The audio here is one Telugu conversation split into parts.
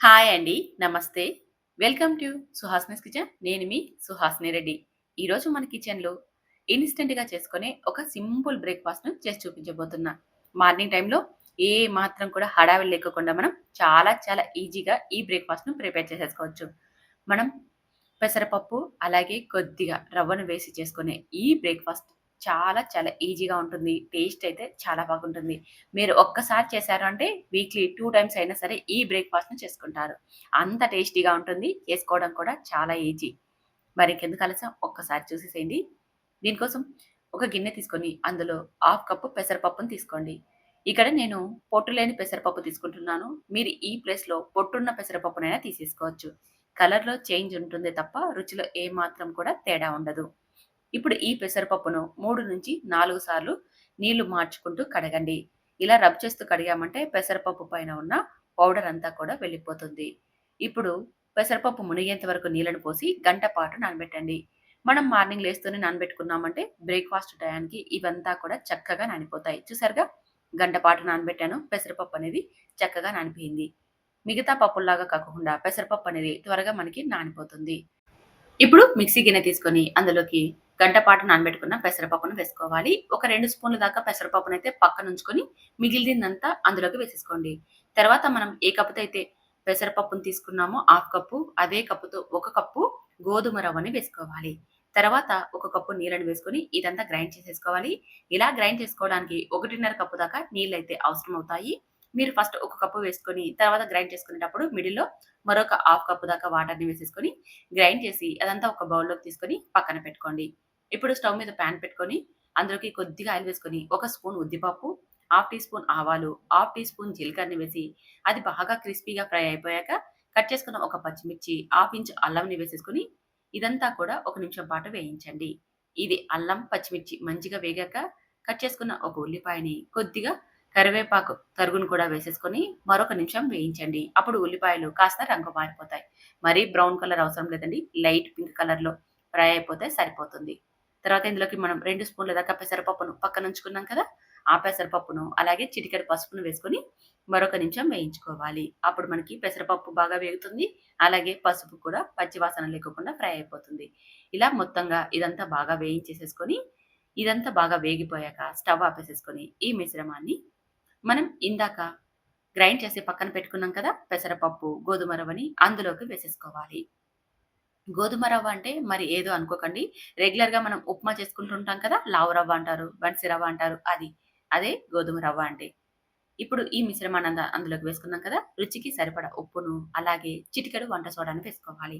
హాయ్ అండి. నమస్తే. Welcome to Suhasini's kitchen. నేను మీ సుహాస్ని రెడ్డి. ఈరోజు మన కిచెన్‌లో ఇన్స్టెంట్గా చేసుకునే ఒక సింపుల్ బ్రేక్‌ఫాస్ట్‌ను చేసి చూపించబోతున్నా. మార్నింగ్ టైంలో ఏ మాత్రం కూడా హడావిడి లేకోకుండా మనం చాలా చాలా ఈజీగా ఈ బ్రేక్‌ఫాస్ట్‌ను ప్రిపేర్ చేసేసుకోవచ్చు. మనం పెసరపప్పు, అలాగే కొద్దిగా రవ్వను వేసి చేసుకునే ఈ బ్రేక్‌ఫాస్ట్ చాలా చాలా ఈజీగా ఉంటుంది. టేస్ట్ అయితే చాలా బాగుంటుంది. మీరు ఒక్కసారి చేశారు అంటే వీక్లీ టూ టైమ్స్ అయినా సరే ఈ బ్రేక్‌ఫాస్ట్‌ని చేసుకుంటారు. అంత టేస్టీగా ఉంటుంది. చేసుకోవడం కూడా చాలా ఈజీ. మరి ఇంకెందుకు ఆలస్యం ఒక్కసారి చూసేసేయండి. దీనికోసం ఒక గిన్నె తీసుకొని అందులో హాఫ్ కప్పు పెసరపప్పును తీసుకోండి. ఇక్కడ నేను పొట్టు లేని పెసరపప్పు తీసుకుంటున్నాను. మీరు ఈ ప్లేస్‌లో పొట్టున్న పెసరపప్పునైనా తీసేసుకోవచ్చు. కలర్‌లో చేంజ్ ఉంటుంది తప్ప రుచిలో ఏమాత్రం కూడా తేడా ఉండదు. ఇప్పుడు ఈ పెసరపప్పును 3-4 సార్లు నీళ్ళు మార్చుకుంటూ కడగండి. ఇలా రబ్ చేస్తూ కడిగామంటే పెసరపప్పు పైన ఉన్న పౌడర్ అంతా కూడా వెళ్ళిపోతుంది. ఇప్పుడు పెసరపప్పు మునిగేంత వరకు నీళ్ళను పోసి గంట పాటు నానబెట్టండి. మనం మార్నింగ్ లేస్తూనే నానబెట్టుకున్నామంటే బ్రేక్‌ఫాస్ట్ టయానికి ఇవంతా కూడా చక్కగా నానిపోతాయి. చూసారుగా గంట పాటు నానబెట్టాను. పెసరపప్పు అనేది చక్కగా నానిపోయింది. మిగతా పప్పుల్లాగా కాకుండా పెసరపప్పు అనేది త్వరగా మనకి నానిపోతుంది. ఇప్పుడు మిక్సీ గిన్నె తీసుకొని అందులోకి గంట పాటు నానబెట్టుకున్న పెసరపప్పును వేసుకోవాలి. ఒక రెండు స్పూన్ల దాకా పెసరపప్పును అయితే పక్కన ఉంచుకొని మిగిలిందంతా అందులోకి వేసేసుకోండి. తర్వాత మనం ఏ కప్పుతో అయితే పెసరపప్పును తీసుకున్నామో హాఫ్ కప్పు అదే కప్పుతో ఒక కప్పు గోధుమ రవ్వని వేసుకోవాలి. తర్వాత ఒక కప్పు నీళ్ళని వేసుకొని ఇదంతా గ్రైండ్ చేసేసుకోవాలి. ఇలా గ్రైండ్ చేసుకోవడానికి 1:30 కప్పు దాకా నీళ్ళు అయితే అవసరం అవుతాయి మీరు ఫస్ట్ ఒక కప్పు వేసుకొని తర్వాత గ్రైండ్ చేసుకునేటప్పుడు మిడిల్‌లో మరొక హాఫ్ కప్పు దాకా వాటర్‌ని వేసేసుకొని గ్రైండ్ చేసి అదంతా ఒక బౌల్‌లోకి తీసుకొని పక్కన పెట్టుకోండి. ఇప్పుడు స్టవ్ మీద ప్యాన్ పెట్టుకొని అందులోకి కొద్దిగా ఆయిల్ వేసుకొని ఒక స్పూన్ ఉద్దిపప్పు, హాఫ్ టీ స్పూన్ ఆవాలు, హాఫ్ టీ స్పూన్ జీలకర్రని వేసి అది బాగా క్రిస్పీగా ఫ్రై అయిపోయాక కట్ చేసుకున్న ఒక పచ్చిమిర్చి, హాఫ్ ఇంచ్ అల్లంని వేసేసుకొని ఇదంతా కూడా ఒక నిమిషం పాటు వేయించండి. ఇది అల్లం, పచ్చిమిర్చి మంచిగా వేగాక కట్ చేసుకున్న ఒక ఉల్లిపాయని కొద్దిగా కరివేపాకు తరుగును కూడా వేసేసుకొని మరొక నిమిషం వేయించండి. అప్పుడు ఉల్లిపాయలు కాస్త రంగు మారిపోతాయి. మరీ బ్రౌన్ కలర్ అవసరం లేదండి. లైట్ పింక్ కలర్‌లో ఫ్రై అయిపోతే సరిపోతుంది. తర్వాత ఇందులోకి మనం రెండు స్పూన్ల దాకా పెసరపప్పును పక్కన ఉంచుకున్నాం కదా! ఆ పెసరపప్పును అలాగే చిటికెడు పసుపును వేసుకొని మరొక నిమిషం వేయించుకోవాలి. అప్పుడు మనకి పెసరపప్పు బాగా వేగుతుంది. అలాగే పసుపు కూడా పచ్చివాసన లేకుండా ఫ్రై అయిపోతుంది. ఇలా మొత్తంగా ఇదంతా బాగా వేయించేసేసుకొని ఇదంతా బాగా వేగిపోయాక స్టవ్ ఆపేసేసుకొని ఈ మిశ్రమాన్ని మనం ఇందాక గ్రైండ్ చేసి పక్కన పెట్టుకున్నాం కదా! పెసరపప్పు, గోధుమ రవ్వని అందులోకి వేసేసుకోవాలి. గోధుమ రవ్వ అంటే మరి ఏదో అనుకోకండి. రెగ్యులర్‌గా మనం ఉప్మా చేసుకుంటుంటాం కదా! లావు రవ్వ అంటారు, బన్సీ రవ్వ అంటారు అది. అదే గోధుమ రవ్వ అంటే. ఇప్పుడు ఈ మిశ్రమాన్ని అందులోకి వేసుకున్నాం కదా! రుచికి సరిపడా ఉప్పును, అలాగే చిటికెడు వంట సోడాను వేసుకోవాలి.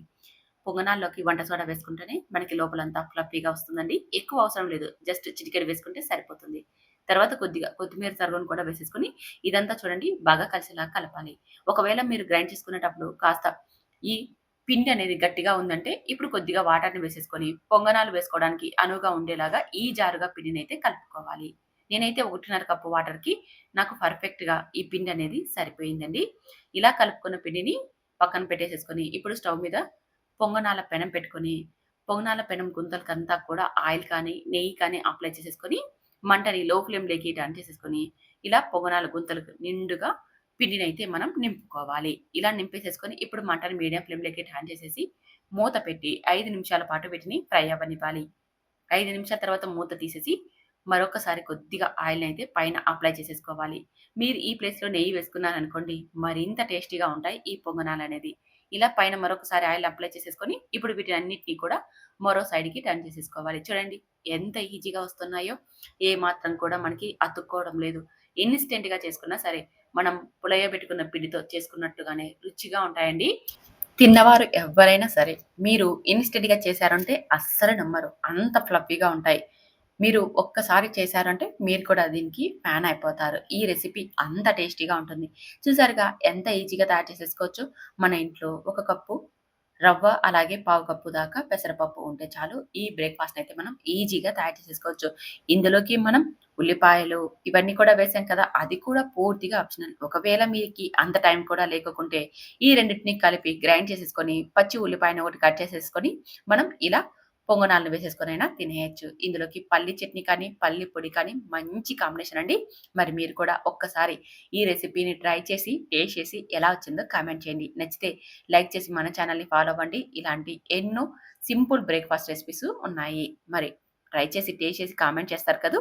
పొంగనాల్లోకి వంట సోడా వేసుకుంటేనే మనకి లోపలంతా ఫ్లఫీగా వస్తుందండి. ఎక్కువ అవసరం లేదు. జస్ట్ చిటికెడు వేసుకుంటే సరిపోతుంది. తర్వాత కొద్దిగా కొత్తిమీర తరుగును కూడా వేసేసుకుని ఇదంతా చూడండి బాగా కలిసేలా కలపాలి. ఒకవేళ మీరు గ్రైండ్ చేసుకునేటప్పుడు కాస్త ఈ పిండి అనేది గట్టిగా ఉందంటే ఇప్పుడు కొద్దిగా వాటర్‌ని వేసేసుకొని పొంగనాలు వేసుకోవడానికి అనువుగా ఉండేలాగా ఈ జారుగా పిండినైతే కలుపుకోవాలి. నేనైతే 1:30 కప్పు వాటర్‌కి నాకు పర్ఫెక్ట్‌గా ఈ పిండి అనేది సరిపోయిందండి. ఇలా కలుపుకున్న పిండిని పక్కన పెట్టేసేసుకొని ఇప్పుడు స్టవ్ మీద పొంగనాల పెనం పెట్టుకొని పొంగనాల పెనం గుంతలకంతా కూడా ఆయిల్ కానీ, నెయ్యి కానీ అప్లై చేసేసుకొని మంటని లో ఫ్లేమ్‌లోకి టర్న్ చేసేసుకొని ఇలా పొంగనాల గుంతలకు నిండుగా పిండినైతే మనం నింపుకోవాలి. ఇలా నింపేసేసుకొని ఇప్పుడు మటన్ మీడియం ఫ్లేమ్‌లోకి టర్న్ చేసేసి మూత పెట్టి ఐదు నిమిషాల పాటు వీటిని ఫ్రై అవ్వనివ్వాలి. ఐదు నిమిషాల తర్వాత మూత తీసేసి మరొకసారి కొద్దిగా ఆయిల్‌నైతే పైన అప్లై చేసేసుకోవాలి. మీరు ఈ ప్లేస్‌లో నెయ్యి వేసుకున్నారనుకోండి మరింత టేస్టీగా ఉంటాయి ఈ పొంగనాలు అనేది ఇలా పైన మరొకసారి ఆయిల్ అప్లై చేసేసుకొని ఇప్పుడు వీటిని అన్నిటినీ కూడా మరో సైడ్‌కి టర్న్ చేసేసుకోవాలి. చూడండి ఎంత ఈజీగా వస్తున్నాయో. ఏ మాత్రం కూడా మనకి అతుక్కోవడం లేదు. ఇన్స్టెంట్గా చేసుకున్నా సరే మనం పులయబెట్టుకున్న పిండితో చేసుకున్నట్టుగానే రుచిగా ఉంటాయండి. తిన్నవారు ఎవరైనా సరే మీరు ఇన్స్టెంట్గా చేశారంటే అస్సలు నమ్మరు. అంత ఫ్లఫీగా ఉంటాయి. మీరు ఒక్కసారి చేశారంటే మీరు కూడా దీనికి ఫ్యాన్ అయిపోతారు. ఈ రెసిపీ అంత టేస్టీగా ఉంటుంది. చూసారుగా ఎంత ఈజీగా తయారు చేసేసుకోవచ్చు మన ఇంట్లో ఒక కప్పు రవ్వ అలాగే పావు కప్పు దాకా పెసరపప్పు ఉంటే చాలు. ఈ బ్రేక్ఫాస్ట్ అయితే మనం ఈజీగా తయారు చేసేసుకోవచ్చు. ఇందులోకి మనం ఉల్లిపాయలు ఇవన్నీ కూడా వేసాం కదా! అది కూడా పూర్తిగా ఆప్షనల్. ఒకవేళ మీకు అంత టైం కూడా లేకుంటే ఈ రెండిటిని కలిపి గ్రైండ్ చేసేసుకొని పచ్చి ఉల్లిపాయని ఒకటి కట్ చేసేసుకొని మనం ఇలా పొంగనాలను వేసేసుకొనైనా తినేయొచ్చు. ఇందులోకి పల్లి చట్నీ కానీ, పల్లి పొడి కానీ మంచి కాంబినేషన్ అండి. మరి మీరు కూడా ఒక్కసారి ఈ రెసిపీని ట్రై చేసి, టేస్ట్ చేసి ఎలా వచ్చిందో కామెంట్ చేయండి. నచ్చితే లైక్ చేసి మన ఛానల్‌ని ఫాలో అవ్వండి. ఇలాంటి ఎన్నో సింపుల్ బ్రేక్‌ఫాస్ట్ రెసిపీస్ ఉన్నాయి. మరి ట్రై చేసి, టేస్ట్ చేసి కామెంట్ చేస్తారు కదా